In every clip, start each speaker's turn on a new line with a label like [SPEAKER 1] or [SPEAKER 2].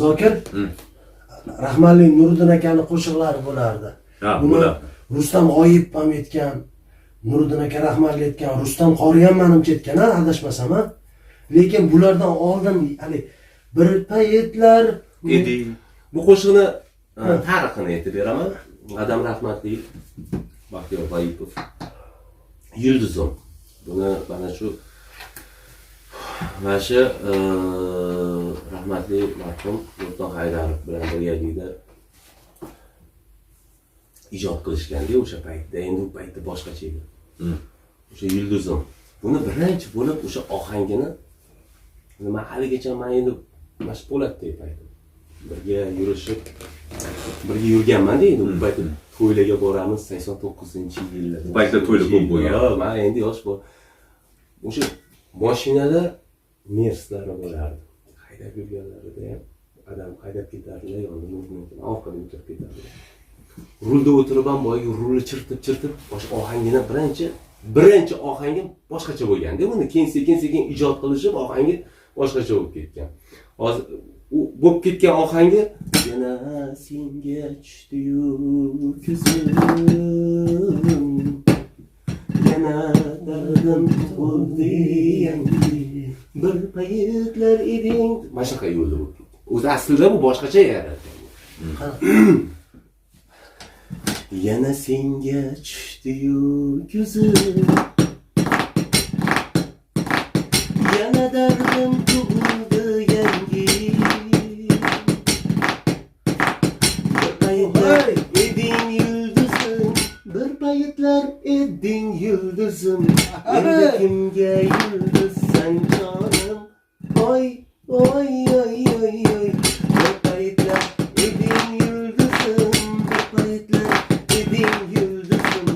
[SPEAKER 1] zokir? Rahmatli nuriddin akani qo'shiqlari bo'lardi. Buni rustam g'oyib ham aytgan nuriddin aka rahmatli aytgan rustam qori ham manimcha aytgan adashmasam ha lekin bulardan oldin hali bir paytlar
[SPEAKER 2] edi. Bu qo'shiqni tarixini aytib beraman. Adam rahmatli baxtiyor g'oyipov. Yulduzim buni mana shu mana shu e, rahmatli marhum sulton haydarov bilan birgalikda ijod qilishganda o'sha paytda. Endi u paytda boshqacha edi. O'sha yulduzim. Buni birinchi bo'lib o'sha ohangini man haligacha man endi mana shu po'latdek paytim birga yurishib birga yurganmanda endi u paytda. To'ylarga boramiz sakson to'qqizinchi yillar
[SPEAKER 3] U paytda to'ylar ko'p bo'lgan.
[SPEAKER 2] Yo'q, man endi yosh bor o'sha mashinada merslari bo'lardi haydab yurganlarida ham adam haydab ketardilar yonida nurni orqada o'tirib ketardilar rulda o'tirib ham boyagi rulni chirtib chirtib ohangini birinchi birinchi ohangi boshqacha bo'lganda uni keyin sekin sekin ijod qilishib ohangi boshqacha bo'lib ketgan hozir u bo'lib ketgan ohangi yana senga tushdiyu ko'zim yana dardim tug'ildi yangi bir paytlar eding. Mana shunaqa yo'li bo'lib ketdi o'zi aslida bu boshqacha yaratgan yana senga tushdiyu ko'zim yana dardim tug'ildi yangi. Bir paytlar bir paytlar eding yulduzim endi kimga yulduzsan jonim oy oy oy oy oy. Bir paytlar eding yulduzim bir paytlar eding yulduzim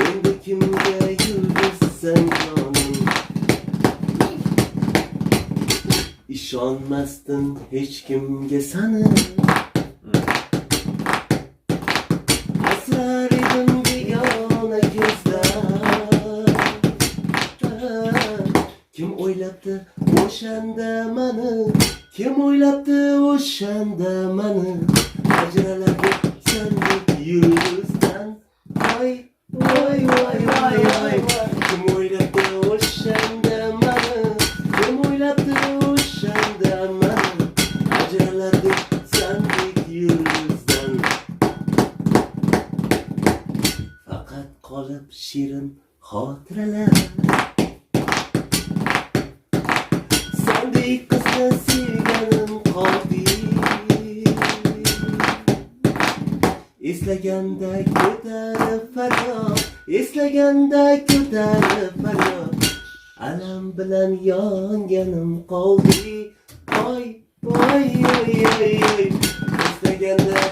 [SPEAKER 2] endi kimga yulduzsan jonim ishonmasdin hech kimga sani asrar kim o'ylabdi o'shanda mani kim o'ylabdi o'shanda mani ajraladi sandek yulduzdan voy voy voy voy voy kim o'ylabdi o'shanda mani kim o'ylabdi o'shanda mani ajraladi sandek yulduzdan faqat qolib shirin xotiralar eslaganda ko'tarib faryod eslaganda ko'tarib faryod alam bilan yonganim qoldi oy oy oy oy oy eslaganda